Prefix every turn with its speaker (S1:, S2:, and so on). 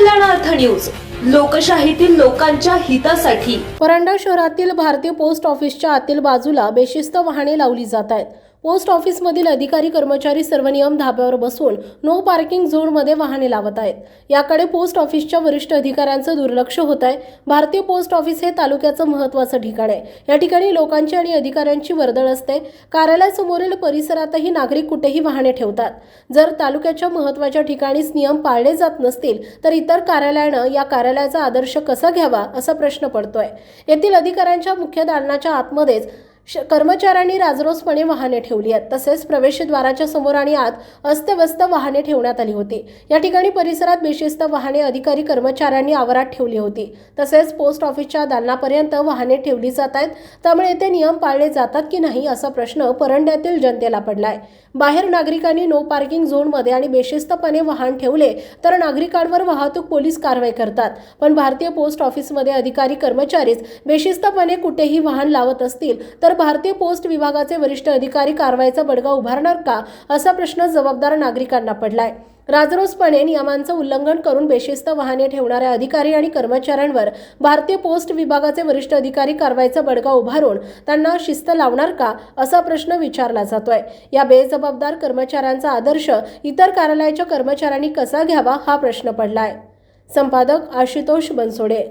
S1: News. लोकशाहीतील लोकांच्या हितासाठी.
S2: परंडा शहरातील भारतीय पोस्ट ऑफिसच्या आतील बाजूला बेशिस्त वाहने लावली जात आहेत. पोस्ट ऑफिसमधील अधिकारी कर्मचारी सर्व नियम धाब्यावर बसून नो पार्किंग झोनमध्ये वाहने लावत आहेत. याकडे पोस्ट ऑफिसच्या वरिष्ठ अधिकाऱ्यांचं दुर्लक्ष होत आहे. भारतीय पोस्ट ऑफिस हे तालुक्याचं महत्त्वाचं ठिकाण आहे. या ठिकाणी लोकांची आणि अधिकाऱ्यांची वर्दळ असते. कार्यालयासमोरील परिसरातही नागरिक कुठेही वाहने ठेवतात. जर तालुक्याच्या महत्त्वाच्या ठिकाणीच नियम पाळले जात नसतील तर इतर कार्यालयानं या कार्यालयाचा आदर्श कसा घ्यावा असा प्रश्न पडतोय. येथील अधिकाऱ्यांच्या मुख्य दालनाच्या आतमध्येच श- कर्मचाऱ्यांनी राजरोसपणे वाहने ठेवली आहेत. तसेच प्रवेशद्वाराच्या समोर आणि आत अस्तव्यस्त वाहने ठेवण्यात आली होती. या ठिकाणी परिसरात बेशिस्त वाहने अधिकारी कर्मचाऱ्यांनी आवारात ठेवली होती. तसेच पोस्ट ऑफिसच्या दालनापर्यंत वाहने ठेवली जात आहेत. त्यामुळे येथे नियम पाळले जातात की नाही असा प्रश्न परंड्यातील जनतेला पडलाय. बाहेर नागरिकांनी नो पार्किंग झोनमध्ये आणि बेशिस्तपणे वाहन ठेवले तर नागरिकांवर वाहतूक पोलीस कारवाई करतात. पण भारतीय पोस्ट ऑफिसमध्ये अधिकारी कर्मचारीच बेशिस्तपणे कुठेही वाहन लावत असतील तर तर भारतीय पोस्ट विभागाचे वरिष्ठ अधिकारी कारवाईचा बडगा उभारणार का असा प्रश्न जबाबदार नागरिकांना पडलाय. राजरोसपणे नियमांचं उल्लंघन करून बेशिस्त वाहने ठेवणाऱ्या अधिकारी आणि कर्मचाऱ्यांवर भारतीय पोस्ट विभागाचे वरिष्ठ अधिकारी कारवाईचा बडगा उभारून त्यांना शिस्त लावणार का असा प्रश्न विचारला जातोय. या बेजबाबदार कर्मचाऱ्यांचा आदर्श इतर कार्यालयाच्या कर्मचाऱ्यांनी कसा घ्यावा हा प्रश्न पडलाय. संपादक आशुतोष बनसोडे